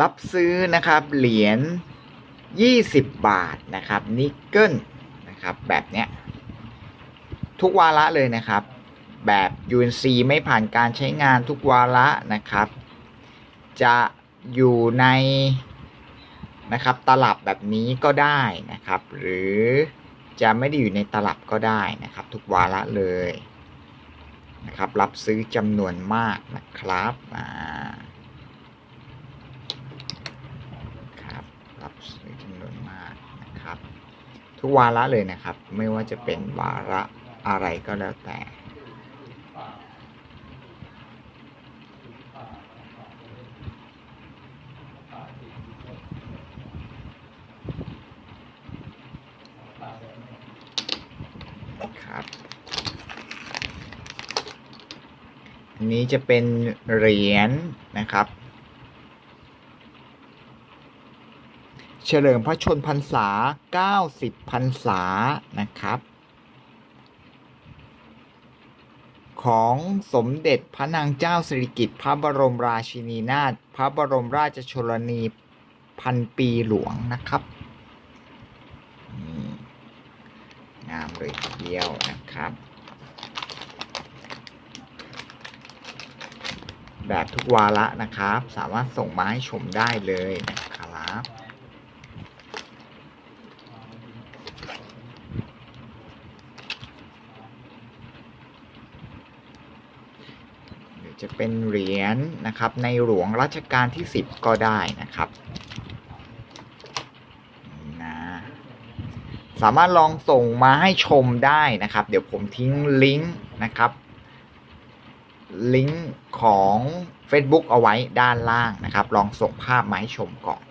รับซื้อนะครับเหรียญ20 บาทนะครับนิกเกิลนะครับแบบเนี้ยทุกวาระเลยนะครับ แบบ UNC ไม่ผ่านการใช้งานทุกวาระนะครับ จะอยู่ในนะครับตลับแบบนี้ก็ได้นะครับ หรือจะไม่ได้อยู่ในตลับก็ได้นะครับ ทุกวาระเลยนะครับรับซื้อจำนวนมากนะครับอ่าครับรับซื้อจำ นวนมานะครับ ทุกวาระเลยนะครับ ไม่ว่าจะเป็นวาระอะไรก็แล้วแต่ ครับอันนี้จะเป็นเหรียญนะครับ เฉลิมพระชนพรรษา 90 พรรษานะครับ ของสมเด็จพระนางเจ้าสิริกิติ์พระบรมราชินีนาถพระบรมราชชนนีพันปีหลวงนะครับงามเลยทีเดียวนะครับ แบบทุกวาระนะครับ สามารถส่งมาให้ชมได้เลยนะครับ หรือ จะเป็นเหรียญนะครับ ในหลวงรัชกาลที่ 10 ก็ได้นะครับนะสามารถลองส่งมาให้ชมได้นะครับ เดี๋ยวผมทิ้งลิงก์นะครับลิงก์ของ Facebook เอาไว้ด้านล่างนะครับ ลองส่งภาพมาให้ชมก่อน